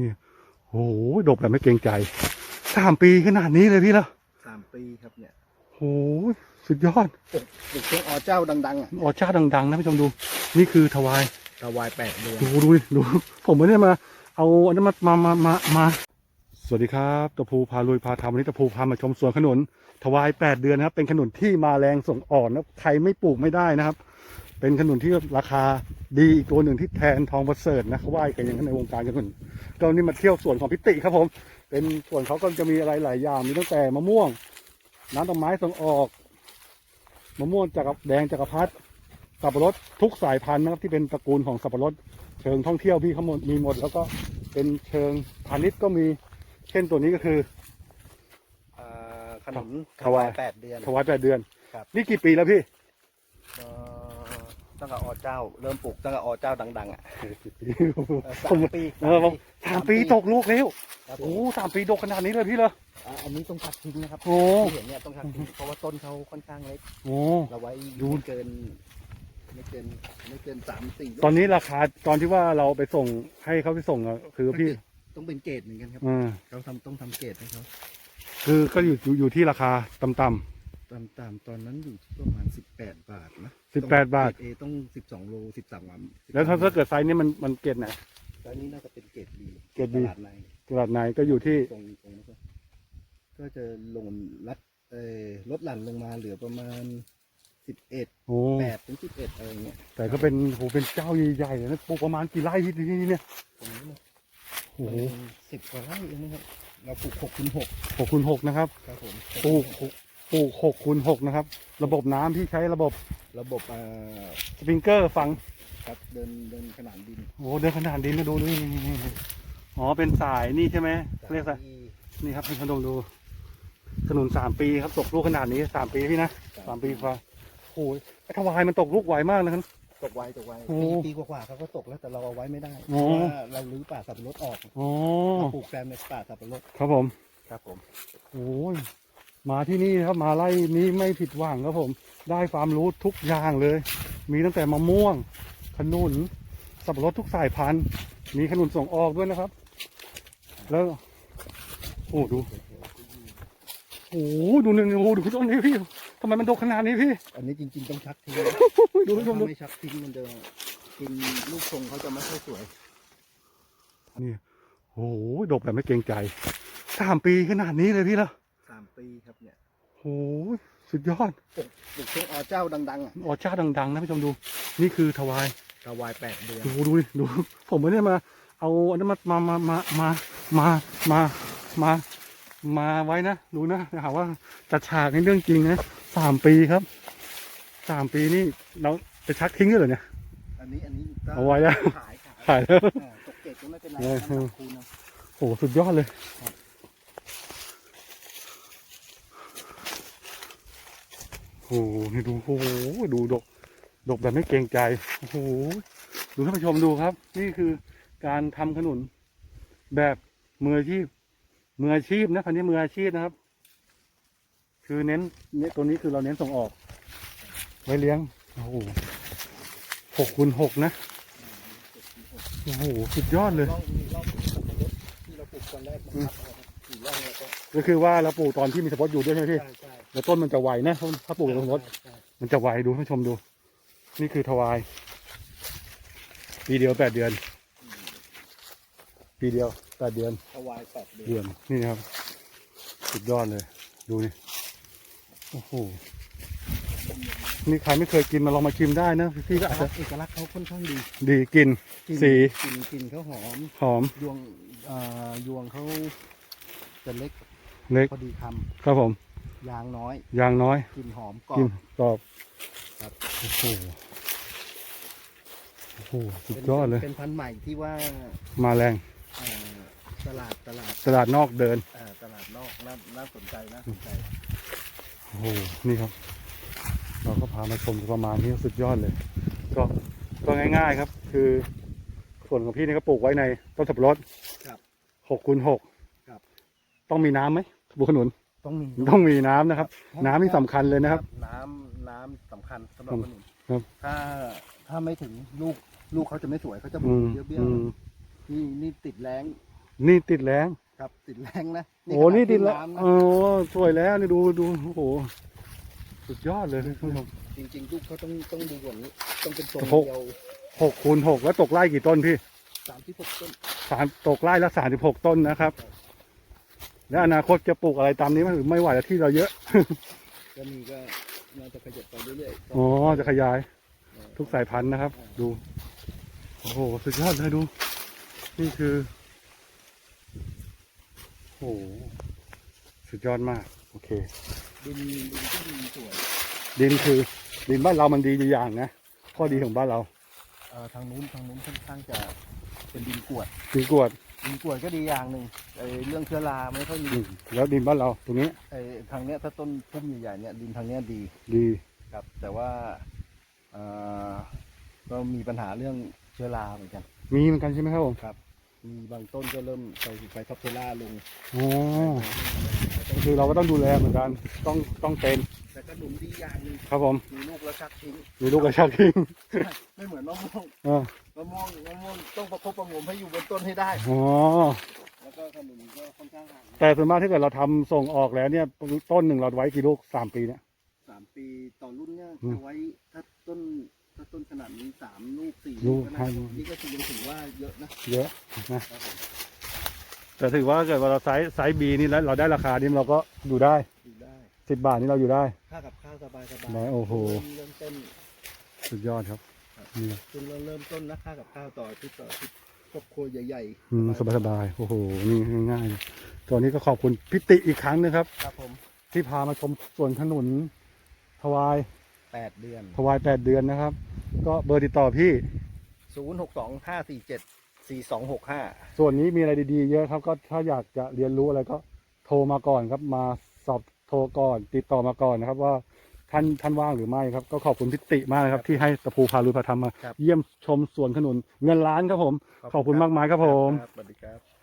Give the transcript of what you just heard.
นี่โอ้โหดกแบบไม่เกรงใจสามปีขนาดนี้เลยพี่ละสามปีครับเนี่ยโอ้โหสุดยอดปลูกเครื่องอเจ้าดังๆอะออชาดังๆนะพี่ชมดู นี่คือถวายตะวายแปดเดือนดูดูดิดู ผมไม่ได้มา เอาอันนั้นมามามามามาสวัสดีครับตะพูพาลุยพาทำวันนี้ตะพูพามาชมสวนขนุนถวายแปดเดือนนะครับ เป็นขนุนที่มาแรงส่งอ่อนนะใครไม่ปลูกไม่ได้นะครับ เป็นขนุนที่ราคาดีอีกตัวหนึ่งที่แทนทองประเสริฐนะเขาว่ากันอย่างนั้นในวงการขนุนก็วันนี้มาเที่ยวสวนของพิติครับผม เป็นสวนเขาก็จะมีอะไรหลายอย่างมีตั้งแต่มะม่วง น้ำต้นไม้ส่งออกมะม่วงจากรแดงจักรพรรดิสับปะรดทุกสายพันธุ์นะครับที่เป็นตระกูลของสับปะรด เชิงท่องเที่ยวพี่เขาหมดมีหมด แล้วก็เป็นเชิงพาณิชย์ก็มีเช่นตัวนี้ก็คืออ่าขนมถวายแปดเดือนถวายแปดเดือนครับนี่กี่ปีแล้วพี่เอ่อ ตั้งแต่อเจ้า เริ่มปลูกตั้งแต่อเจ้าดัง ๆ อะกี่ปีเออผมสามปีเออผมสามปีตกลูกแล้วครับผโอ้มสามปีดกขนาดนี้เลยพี่เหรออ่าอันนี้ต้องชักทิ้งนะครับโอ้ที่เห็นเนี่ยต้องชักทิ้งเพราะว่าต้นเขาค่อนข้างเล็กโอ้เราไว้ดูไม่เกินไม่เกินไม่เกินสามสี่ตอนนี้ราคาตอนที่ว่าเราไปส่งให้เขาไปส่งอะคือพี่ต้องเป็นเกรดเหมือนกันครับอ่าเราทำต้องทำเกรดให้เขาคือก็อยู่อยู่อยู่ที่ราคาต่ำ ตามตามตอนนั้นอยู่ที่ประมาณสิบแปดบาทนะ18บาท เอต้องสิบสองโลสิบสามวันๆแล้วถ้าถ้าเกิดไซส์นี้มันมันเกรดไหน ตอนนี้น่าจะเป็นเกรดดีเกรดดี ตลาดในตลาดไหนก็อยู่ที่ตรงตรงนี้ก็ก็จะลงลัดเออลดหลั่นลงมาเหลือประมาณสิบเอ็ดโอ้แปดถึงสิบเอ็ดอะไรเงี้ยแต่ก็เป็นโหเป็นเจ้าใหญ่ๆเลยนะปลูกประมาณกี่ไร่ที่ที่นี่เนี่ยตรงนี้นะโอ้โหสิบกว่าไร่เองนะครับเราปลูกหกคูณหกหกคูณหกนะครับครับผมปลูกหก ปลูกหกคูณหกนะครับ ระบบน้ำที่ใช้ระบบระบบอ่าสปริงเกอร์ฝัง ครับเดินเดินขนานดินโอ้โหเดินขนาดดินนะดูนี่นี่นี่นี่อ๋อ เป็นสายนี่ใช่ไหมเรียกสายที่นี่ครับให้ท่านผู้ชมดูขนุนสามปีครับตกลูกขนาดนี้สามปีพี่นะสามปีกว่าโอ้ยไอ้ทวายมันตกลูกไวมากนะครับ ตกไวตกไวโอ้ปีปีกว่าๆเขาก็ตกแล้วแต่เราเอาไว้ไม่ได้เพโอ้ ราะว่าเราลื้อป่าสับปะรดออกอ๋อเราปลูกแซมในป่าสับปะรดครับผม ครับผมโอ้ย มาที่นี่ครับมาไล่นี้ไม่ผิดหวังครับผม ได้ความรู้ทุกอย่างเลย มีตั้งแต่มะม่วง ขนุน สับปะรดทุกสายพันธุ์ มีขนุนส่งออกด้วยนะครับ แล้ว โอ้ดูโอ้ดูหนึ่งโอ้ดูต้นนี้พี่ทำไมมันดกขนาดนี้พี่ อันนี้จริงๆต้องชักทิ้งดูผู้ชมดูถ้าไม่ชักทิ้งมันจะกินลูกทรงเขาจะไม่ค่อยสวย นี่โอ้โหดกแบบไม่เกรงใจสามปีขนาดนี้เลยพี่ละสามปีครับเนี่ยโอ้ยสุดยอดปลูกเครื่องอเจ้าดังๆอะออชาดังๆนะพี่ชมดู นี่คือถวายตะวายแปดเดือนดูดูดิดู ผมไม่ได้มา เอาอันนั้นมามามามามามามามามาไว้นะดูนะหาว่าจัดฉากในเรื่องจริงนะสามปีครับสามปีนี่เราจะชักทิ้งด้วยเหรอเนี่ย อันนี้อันนี้ก็เอาไว้แล้วขายขายขายแล้วอ่าตกเกรดก็ไม่เป็นไรเออน้ำหนักคูณเอาโอ้โหสุดยอดเลย ครับ โอ้โหนี่ดูโอ้โหดูดกดกแบบไม่เกรงใจโอ้โหดูท่านผู้ชมดูครับ นี่คือการทำขนุน แบบมืออาชีพมืออาชีพนะคันนี้มืออาชีพนะครับ คือเน้นเนี่ยตัวนี้คือเราเน้นส่งออก ไว้เลี้ยงโอ้โหหกคูณหกนะโอ้โหสุดยอดเลยที่เราปลูกตอนแรกมันครับ ก็ก็คือว่าเราปลูกตอนที่มีสปอตอยู่ด้วยใช่ไหมพี่ ใช่ใช่แล้วต้นมันจะไวนะ ถ้าปลูกในสปอตใช่มันจะไวดูท่านผู้ชมดู นี่คือทวายปีเดียวแปดเดือน ปีเดียวแปดเดือน ถวายแปดเดือน เดือนนี่นะครับ สุดยอดเลย ดูนี่โอ้โหนี่ใครไม่เคยกินมาลองมาชิมได้นะพี่ก็อาจจะเอกลักษณ์เขาค่อนข้างดีดีกิน กลิ่นสี กลิ่นกลิ่นเขาหอม หอม ยวงอ่ายวงเขาจะเล็ก เล็กพอดีคครับผมำยางน้อยยางน้อยกลิ่นหอมกรอกินบ กรอบครับ โอ้โหโอ้โหสุดยอดเลย เป็นพันธุ์ใหม่ที่ว่ามาแรงเอ่อตลาดตลาดตลาดนอกเดิน เอ่อตลาดนอกน่าน่าสนใจน่าสนใจ โอ้โห นี่ครับ เราก็พามาชมประมาณนี้สุดยอดเลย ก็ก็ง่ายๆครับ คือส่วนของพี่นี่ก็ปลูกไว้ในต้นสับปะรดครับหกคูณหกครับ ต้องมีน้ำไหม บุขนุนต้องมีต้องมีน้ำนะครับ น้ำนี่สำคัญเลยนะครับ น้ำน้ำสำคัญสำหรับครับขนุนครับ ถ้าถ้าไม่ถึงลูกลูกเขาจะไม่สวยเขาจะอืบูมเบี้ยวอืมๆนี่นี่ติดแรงนี่ติดแรงครับติดแรงนะโอ้นี่ติดแล้วขนาโอ้สวยแล้วนี่ดูดูโอ้โหสุดยอดเลยท่านผู้ชม จริงๆลูกเขาต้องต้องดูก่อนนี้ต้องเป็นทรงโอ้โห เดียวหกคูณหกแล้วตกไร่กี่ต้นพี่สามที่หกต้นสามตกไร่ละสามสิบหกต้นนะครับ แล้วอนาคตจะปลูกอะไรตามนี้ไหมหรือไม่ไหวแล้วที่เราเยอะก็มีก็น่าจะขยับไปเรื่อยๆอ๋อจะขยายทุกสายพันธุ์นะครับ ดู โอ้โหสุดยอดเลยดู นี่คือโอ้โหสุดยอดมาก โอเค ดินดินก็ดีสวยดินคือดินบ้านเรามันดีอยู่อย่างนะข้อดีของบ้านเรา เอ่อทางนู้นทางนู้นค่อนข้างจะเป็นดินกรวดดินกรวด ดินกรวดก็ดีอย่างหนึ่งไอ้เรื่องเชื้อราไม่ค่อยมีอืมแล้วดินบ้านเราตรงนี้ไอ้ทางเนี้ยถ้าต้นพุ่มใหญ่ๆเนี่ยดินทางเนี้ยดีดีครับ แต่ว่าเอ่อก็มีปัญหาเรื่องเชื้อราเหมือนกัน มีเหมือนกันใช่ไหมครับผมครับ มีบางต้นก็เริ่มใส่ไฟท็อปเชื้อราลงอ๋อคือเราก็ต้องดูแลเหมือนกันต้องต้องเป็นแต่ก็หนุนดีอย่างหนึงครับผมมีลูกแล้วชักทิ้ง มีลูกกระชากทิ้งไม่เหมือนมะม่วงอ๋อ มะม่วงมะม่วงต้องประคบประหงมให้อยู่บนต้นให้ได้ อ๋อ แล้วก็ขนุนก็ค่อนข้างห่างแต่ส่วนมากถ้าเกิดเราทำส่งออกแล้วเนี่ย ต้นหนึ่งเราไว้กี่ลูกสามปีเนี่ย สามปีต่อรุ่นเนี่ยอืมจะไว้ถ้าต้นถ้าต้นขนาดนี้สามลูกสี่ลูลูกกก็ห้านะลูก นี่ก็คือยังถือว่าเยอะนะเยอะนะ ครับผมแต่ถือว่าเกิดว่าเราไซส์ไซส์บีนี่แล้วเราได้ราคานี้เราก็อยู่ได้ดูได้สิบบาทนี่เราอยู่ได้ ค่ากับข้าวสบายสบายได้โอ้โห เริ่มต้นสุดยอดครับ นี่คุณเราเริ่มต้นนะค่ากับข้าวต่ออาที่ต่ออาที่ครอบครัวใหญ่อืมสบายสบายๆโอ้โห นี่ง่ายๆตัวนี้ก็ขอบคุณพิติอีกครั้งนะครับครับผมที่พามาชมสวนขนุนทวายแปดเดือนทวายแปดเดือนนะครับ ก็เบอร์ติดต่อพี่ ศูนย์หกสองห้าสี่เจ็ดสี่สองหกห้าส่วนนี้มีอะไรดีๆ เยอะครับ ก็ถ้าอยากจะเรียนรู้อะไรก็โทรมาก่อนครับ มาสอบโทรก่อน ติดต่อมาก่อนนะครับ ว่า ท่านท่านว่างหรือไม่ครับ ก็ขอบคุณพิติมากนะครับ ที่ให้ตะปูพาลุยพาทำมาเยี่ยมชมสวนขนุนเงินล้านครับผม ขอบคุณมากมายครับผม สวัสดีครับ